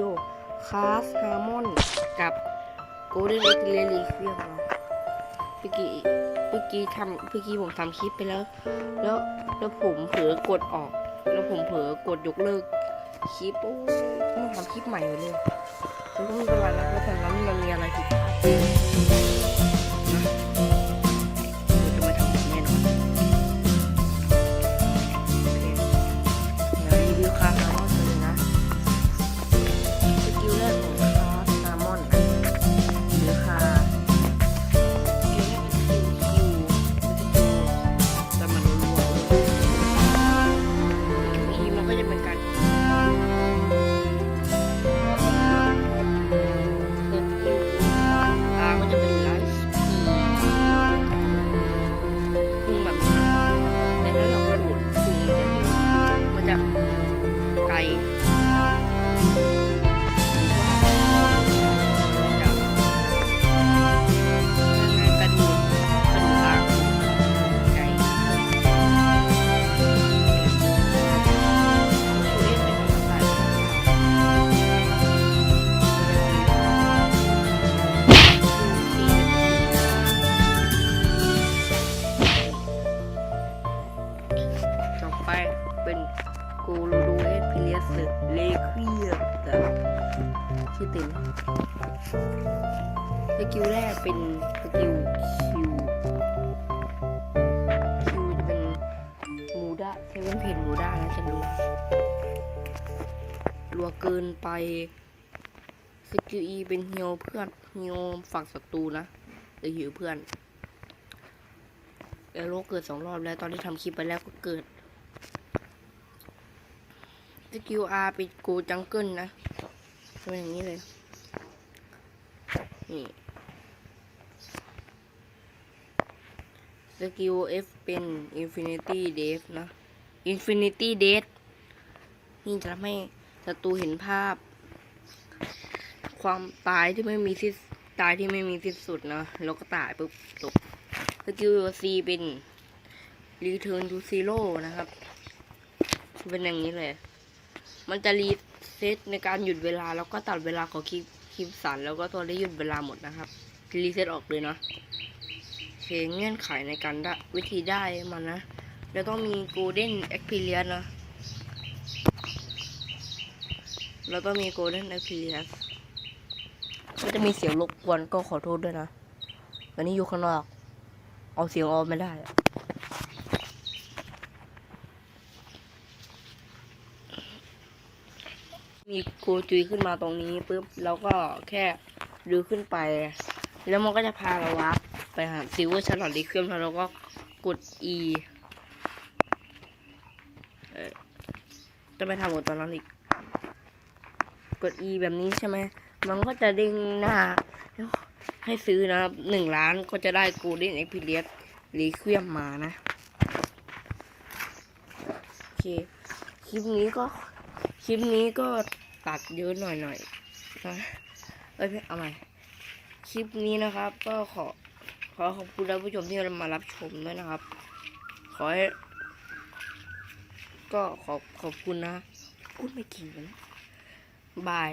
รีวิวคาสฮาร์มอนกับโกลเด้นเอ็กเลลีเครื่องนะเมื่อกี้เมื่อกี้ทำเมื่อกี้ผมทำคลิปไปแล้ว แล้วแล้วผมเผลอกดออก แล้วผมเผลอกดยกเลิกคลิปโอ้ยต้องทำคลิปใหม่เลยแล้วก็ไม่เป็นไรนะเพราะตอนนั้นมันมีอะไรผิดพลาด ไปเป็นกูรูดูเอสพิเลียสเลควียแต่ชื่อเต็มสกิลแรกเป็นสกิลคิวคิวจะเป็นมูด้าเซเว่นเพนมูด้านะจะรัวรัวเกินไปสกิลอีเป็นฮิวเพื่อนฮิวฝั่งศัตรูนะหรือฮิวเพื่อนเอโรเกิดสองรอบแล้วตอนที่ทำคลิปไปแล้วก็เกิด สกิลอาร์เป็นโกจังเกิลนะจะเป็นอย่างนี้เลย นี่สกิล F เป็น Infinity Death นะ Infinity Death นี่จะทำให้ศัตรูเห็นภาพ ความตายที่ไม่มีสิ้นตายที่ไม่มีสิ้นสุดนะแล้วก็ตายปุ๊บจบสกิล C เป็น Return to Zero นะครับ เป็นอย่างนี้เลย มันจะรีเซ็ตในการหยุดเวลาแล้วก็ตัดเวลาของคลิปคลิปสันแล้วก็ตัวได้หยุดเวลาหมดนะครับรีเซ็ตออกเลยเนาะโอเคเงื่อนไขในการได้วิธีได้มันนะแล้วต้องมี Golden Experience นะแล้วต้องมี Golden Experience ก็จะมีเสียงรบกวนก็ขอโทษด้วยนะตอนนี้อยู่ข้างนอก เอาเสียงออกไม่ได้อะ มีโกจุยขึ้นมาตรงนี้ปุ๊บแล้วก็แค่ดูขึ้นไป แล้วมันก็จะพาเราวับไปหาซิลเวอร์ชาร์ลอตดีเครื่องแล้วเราก็กด E เอจะไปทำหมดตอนนั้นอีก กด E แบบนี้ใช่ไหม มันก็จะเด้งหน้า ให้ซื้อนะครับหนึ่งล้านก็จะได้ Golden Experience รีเควียมมานะ โอเค คลิปนี้ก็ คลิปนี้ก็ตัดเยอะหน่อยหน่อยๆนะเอ้ยเอาใหม่คลิปนี้นะครับ ก็ขอขอขอบคุณท่านผู้ชมที่มารับชมด้วยนะครับ ขอให้ก็ขอบขอบคุณนะพูดไม่เก่งเลยนะบาย